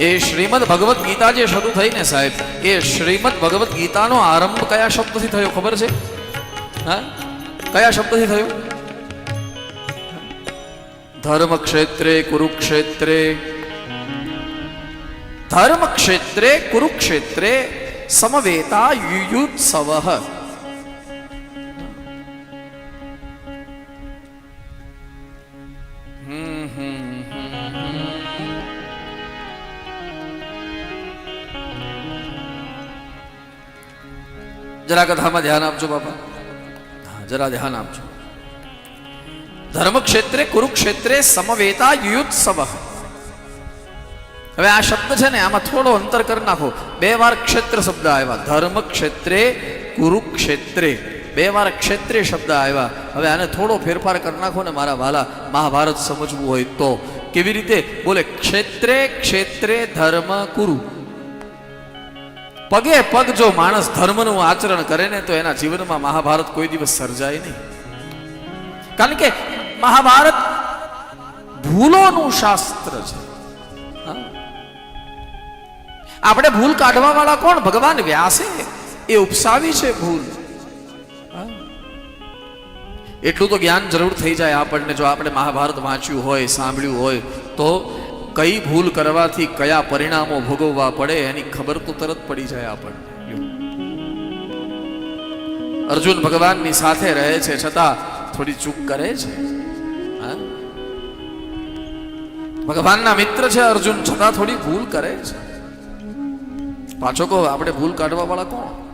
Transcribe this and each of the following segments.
એ શ્રીમદ ભગવદ્ ગીતા જે શરૂ થઈ ને સાહેબ, એ શ્રીમદ ભગવદ્ ગીતાનો આરંભ કયા શબ્દથી થયો ખબર છે? હા? કયા શબ્દથી થયો? ધર્મ ક્ષેત્રે કુરુક્ષેત્રે. ધર્મ ક્ષેત્રે કુરુક્ષેત્રે સમવેતા યુયુત્સવ. જરા કથામાં ધ્યાન આપજો બાપા હા જરા ધ્યાન આપજો ધર્મ ક્ષેત્રે કુરુક્ષેત્રે સમવેતા યુયુત્સવ હવે આ શબ્દ છે ને આમાં થોડો અંતર કરી નાખો બે વાર ક્ષેત્ર શબ્દ આવ્યા ધર્મ ક્ષેત્રે કુરુક્ષેત્રે બે વાર ક્ષેત્રે શબ્દ આવ્યા હવે આને થોડો ફેરફાર કરી નાખો ને મારા વાલા મહાભારત સમજવું હોય તો કેવી રીતે બોલે ક્ષેત્રે ક્ષેત્રે ધર્મ કુરુ પગે પગ જો માણસ ધર્મનું આચરણ કરે ને તો એના જીવનમાં મહાભારત કોઈ દિવસ સર્જાય નહીં. કારણ કે મહાભારત ભૂલોનું શાસ્ત્ર છે. આપણે ભૂલ કાઢવા વાળા કોણ? ભગવાન વ્યાસે. એ ઉપસાવી છે ભૂલ. એટલું તો જ્ઞાન જરૂર થઈ જાય આપણને. જો આપણે મહાભારત વાંચ્યું હોય, સાંભળ્યું હોય, તો કઈ ભૂલ કરવાથી કયા પરિણામો ભોગવવા પડે એની ખબર તો તરત પડી જાય આપણને. અર્જુન ભગવાનની સાથે રહે છે છતાં થોડી ચૂક કરે છે. ભગવાનના મિત્ર છે અર્જુન, છતાં થોડી ભૂલ કરે છે. પાછો કહો, આપણે ભૂલ કાઢવા વાળા કોણ?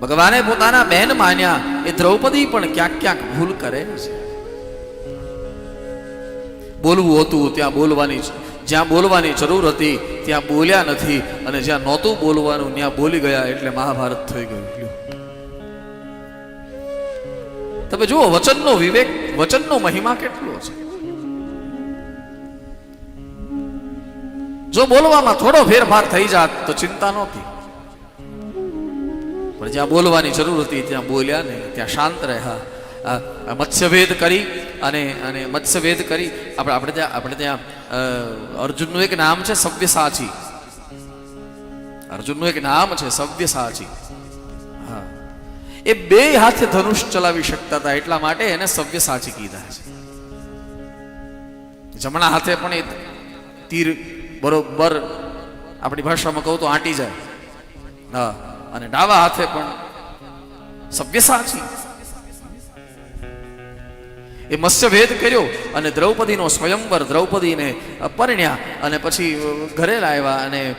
ભગવાને પોતાના બહેન માન્યા. એ દ્રૌપદી પણ ક્યાંક ક્યાંક ભૂલ કરે છે. બોલવું હતું, ત્યાં બોલવાની જ્યાં બોલવાની જરૂર હતી, ત્યાં બોલ્યા નથી અને જ્યાં નહોતું બોલવાનું, ત્યાં બોલી ગયા એટલે મહાભારત થઈ ગયું. તમે જુઓ, વચનનો વિવેક, વચનનો મહિમા કેટલો છે. જો બોલવામાં થોડો ફેરફાર થઈ જાત, તો ચિંતા નહોતી. પણ જ્યાં બોલવાની જરૂર હતી, ત્યાં બોલ્યા નહીં, ત્યાં શાંત રહ્યા. મત્સ્યભેદ કરી અને અને મત્સ્યભેદ કરી. આપણે આપણે ત્યાં આપણે ત્યાં અર્જુનનું એક નામ છે સવ્યસાચી. અર્જુનનું એક નામ છે સવ્યસાચી. હા. એ બે હાથે ધનુષ ચલાવી શકતા હતા, એટલા માટે એને સવ્યસાચી કીધા છે. જમણા હાથે પણ એ તીર બરોબર આપણી ભાષામાં કહું તો આંટી જાય. હા. અને ડાવા હાથે પણ સવ્યસાચી. એ મત્સ્યભેદ કર્યો અને દ્રૌપદીનો સ્વયંવર દ્રૌપદીને પરણ્યા અને પછી ઘરે લાવ્યા અને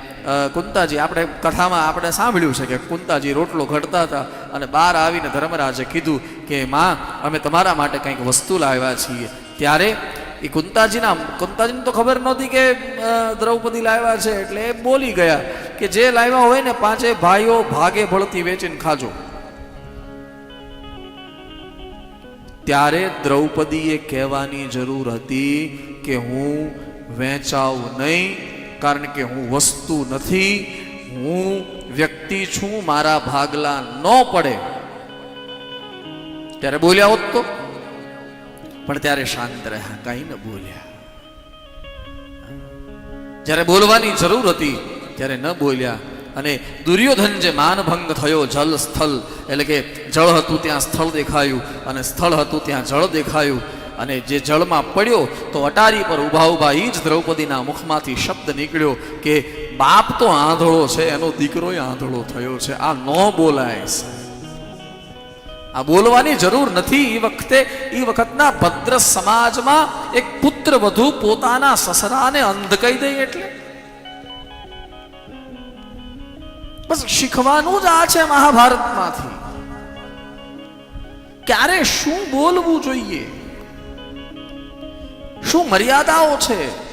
કુંતાજી આપણે કથામાં આપણે સાંભળ્યું છે કે કુંતાજી રોટલો ઘડતા હતા અને બહાર આવીને ધર્મરાજે કીધું કે, માં, અમે તમારા માટે કંઈક વસ્તુ લાવ્યા છીએ. ત્યારે એ કુંતાજીના, કુંતાજીને તો ખબર નહોતી કે દ્રૌપદી લાવ્યા છે એટલે એ બોલી ગયા કે, જે લાવ્યા હોય ને પાંચે ભાઈઓ ભાગે ભળતી વેચીને ખાજો. ત્યારે દ્રૌપદીએ કહેવાની જરૂર હતી કે હું વેચાવ નહીં, કારણ કે હું વસ્તુ નથી, હું વ્યક્તિ છું, મારા ભાગલા ન પડે. ત્યારે બોલ્યા હોત તો? પણ ત્યારે શાંત રહ્યા, કાંઈ ન બોલ્યા. જ્યારે બોલવાની જરૂર હતી, ત્યારે ન બોલ્યા. અને દુર્યોધન જે માનભંગ થયો, જલ સ્થળ એટલે કે જળ હતું ત્યાં સ્થળ દેખાયું અને સ્થળ હતું ત્યાં જળ દેખાયું અને જે જળમાં પડ્યો તો અટારી પર ઊભા ઊભા એ જ દ્રૌપદીના મુખમાંથી શબ્દ નીકળ્યો કે બાપ તો આંધળો છે, એનો દીકરો આંધળો થયો છે, આ ન બોલાય આ બોલવાની જરૂર નથી એ વખતે એ વખતના ભદ્ર સમાજમાં એક પુત્ર વધુ પોતાના સસરાને અંધ કહી દે એટલે. બસ શીખવાનું જ આ છે મહાભારતમાંથી. ક્યારે શું બોલવું જોઈએ? શું મર્યાદાઓ છે?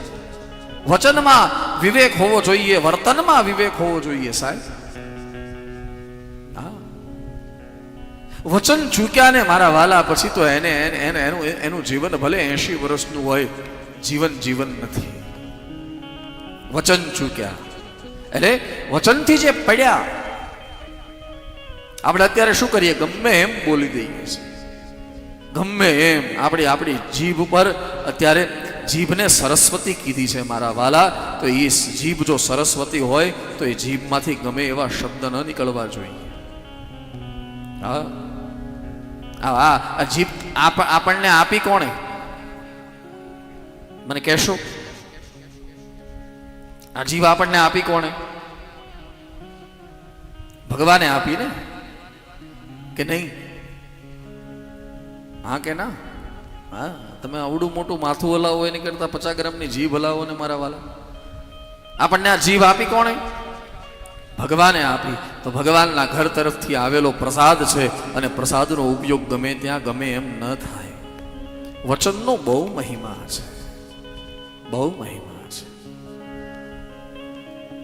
વચનમાં વિવેક હોવો જોઈએ, વર્તનમાં વિવેક હોવો જોઈએ સાહેબ? વચન ચૂક્યા ને મારા વાલા, પછી તો એને એને એને, એનું જીવન ભલે એંશી વર્ષનું હોય, જીવન જીવન નથી. વચન ચૂક્યા. એટલે વચનથી જે પડ્યા, આપણે અત્યારે શું કરીએ? ગમે એમ બોલી દઈએ છીએ. ગમે એમ આપણી આપણી જીભ ઉપર અત્યારે જીભને સરસ્વતી કીધી છે મારા વાલા. તો એ જીભ જો સરસ્વતી હોય, તો એ જીભમાંથી ગમે એવા શબ્દ ન નીકળવા જોઈએ. હા? આ જીભ આપ- આપણને આપી કોણે? મને કહેશો? આ જીભ આપણને આપી કોણે? ભગવાને આપી ને? કે નહીં? હા કે ના? હા, તમે આવડું મોટું માથું હલાવો એની કરતા પચાસ ગ્રામની જીભ હલાવો ને મારા વાલા. આપણને આ જીભ આપી કોણે? ભગવાને આપી. તો ભગવાનના ઘર તરફથી આવેલો પ્રસાદ છે અને પ્રસાદનો ઉપયોગ ગમે ત્યાં ગમે એમ ન થાય. વચનનો બહુ મહિમા છે. બહુ મહિમા.